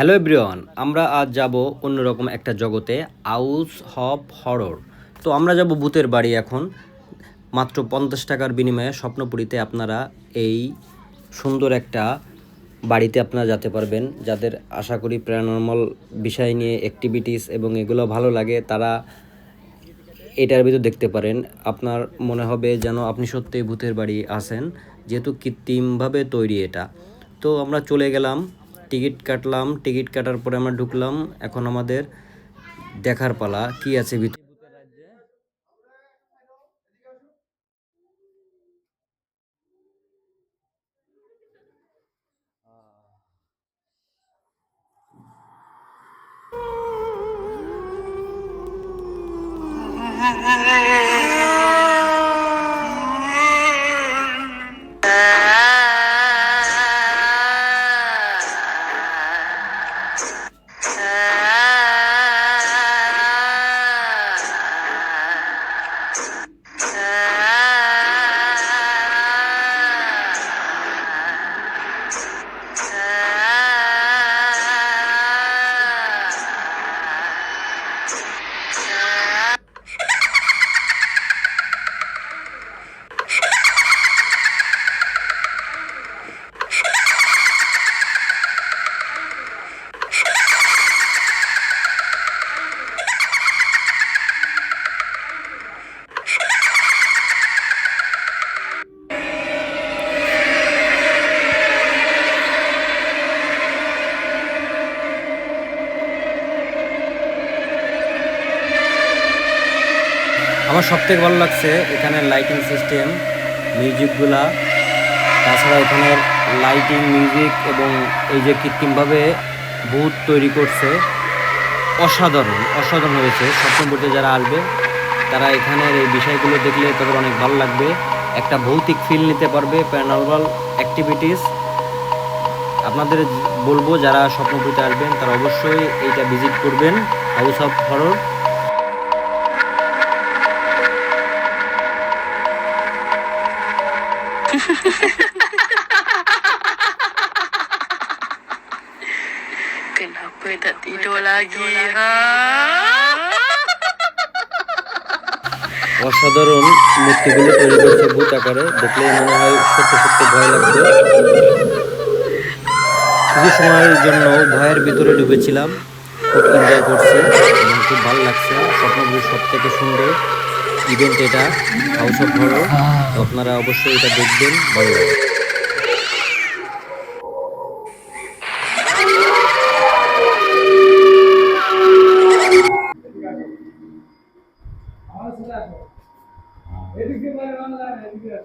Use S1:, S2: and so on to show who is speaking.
S1: Hello everyone, আমরা আজ যাব অন্যরকম একটা জগতে আউস হপ হরর তো আমরা যাব ভূতের বাড়ি এখন। মাত্র পঞ্চাশ টাকার বিনিময়ে স্বপ্নপুরীতে আপনারা এই সুন্দর একটা বাড়িতে আপনারা যেতে পারবেন। যাদের আশা করি প্যারানর্মাল বিষয় নিয়ে অ্যাক্টিভিটিস এবং এগুলো ভালো লাগে, তারা এটার ভিতর দেখতে পারেন। আপনার মনে হবে যেন আপনি সত্যিই ভূতের বাড়ি আসেন যেহেতু কৃত্রিমভাবে তৈরি এটা। তো আমরা চলে গেলাম টিকিট কাটলাম টিকিট কাটার পরে আমরা ঢুকলাম এখন আমাদের দেখার পালা। কি আছে ভিতরে? আমার সব থেকে ভালো লাগছে এখানের লাইটিং সিস্টেম মিউজিকগুলা তাছাড়া এখানের লাইটিং মিউজিক এবং এই যে কৃত্রিমভাবে ভূত তৈরি করছে, অসাধারণ অসাধারণ হয়েছে। স্বপ্নপুরতে যারা আসবে, তারা এখানের এই বিষয়গুলো দেখলে তাদের অনেক ভালো লাগবে। একটা ভৌতিক ফিল নিতে পারবে প্যারানর্মাল অ্যাক্টিভিটিস আপনাদের বলব, যারা স্বপ্নপুরতে আসবেন, তারা অবশ্যই এইটা ভিজিট করবেন house of horror
S2: Kenapa tak tidur lagi? Ha?
S1: অসাধারণ মূর্তিগুলো তৈরি করছে ভূত আকারে দেখলে মনে হয় সত্যি সত্যি ভয় লাগবে কিছু সময়ের জন্য ভয়ের ভিতরে ডুবেছিলাম খুব এনজয় করছি এবং খুব ভালো লাগছে স্বপ্নগুলো সব থেকে সুন্দর ইভেন্ট এটা হাউস অফ হরর আপনারা অবশ্যই এটা দেখবেন ভালো